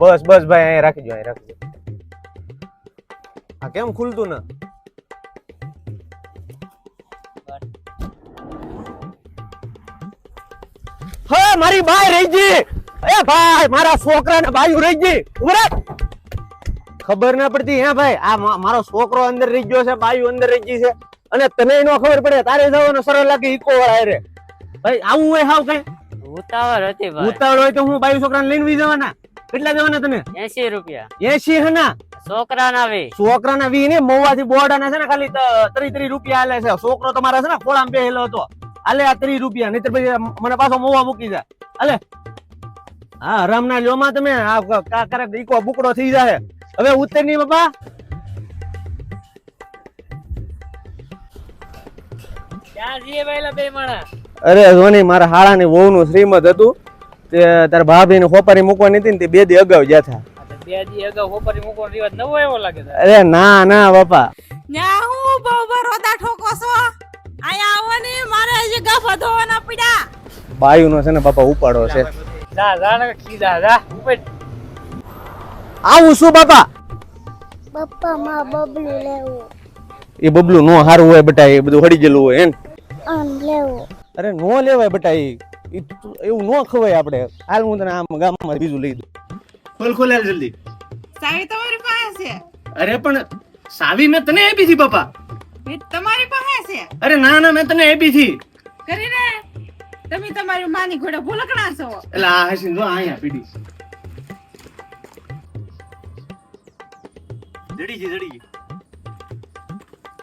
બસ બસ ભાઈ અહીં રાખી દો અહીંયા રાખી દો આ કેમ ખુલતું ને? હા મારી બાઈ રહી ગઈ. એ ભાઈ મારા છોકરાને બાયું રહી ગઈ. ખબર ના પડતી હે ભાઈ આ મારો છોકરો અંદર રહી ગયો છે બાયું અંદર રહી ગઈ છે. અને તને નો ખબર પડે તારે જવાનો સરળ લાગે ઈકો વાળા રે. ભાઈ આવું હોય હાવ કઈ? ઉતાવળ હતી ભાઈ. ઉતાવળ હોય તો હું ભાઈ છોકરાને લઈને વી જવાના. કેટલા દેવાના તમે? એસી રૂપિયા. એસી હના છોકરા ના વે. છોકરાના વી ને? મહુવાથી બોર્ડાના છે ને ખાલી ત્રી ત્રી રૂપિયા આલે છે. છોકરો તમારા છે ને ખોળામાં બેહેલો હતો. આલે આ ત્રી રૂપિયા નહીતર પછી મને પાછો મોવા મૂકી જાય. આલે. હા રામના લ્યોમાં તમે. આ ક- કા કરે ઈકો બુકડો થઈ જાય હવે ઉતરની બાપા. અરે ધોની મારા હાળાની વહુનું શ્રીમદ હતું. તે તારા ભાભીને ખોપારી મૂકવાની હતી ને તે બે દી અગાઉ ગયા હતા બે દી અગાઉ હોપરી મૂકવાનો રિવાજ નવો એવો લાગે છે અરે ના ના બાપા. ન્યા હું બહુ બરોડા ઠોકો છો? આયા આવો ને મારે હજી ગાફા ધોવાના પડ્યા બાયુનો છે ને બાપા ઉપાડો છે. જા જા ને કીધા જા ઉપડ. આવું શું બાપા? બાપા માં બબલું લેવું. એ બબલું નો હારું હોય બટાઈ એ બધું હળી ગયેલું હોય એમ. આમ લેવું. અરે નો લેવાય બટાઈ એ એવું ન ખવાય આપણે. હાલ હું તને આમ ગામમાં બીજું લઈ દઉં. ખોલ ખોલ હાલ જલ્દી. સાવી તમારી પાસે છે? અરે પણ સાવી મેં તને આપી હતી પપ્પા. એ તમારી પાસે છે? અરે ના ના મેં તને આપી હતી. કરીને તમે તમારી માની ઘોડે ભૂલકણા છો. એટલે આ હસીન જો અહીંયા પીડી જડી ગઈ જડી ગઈ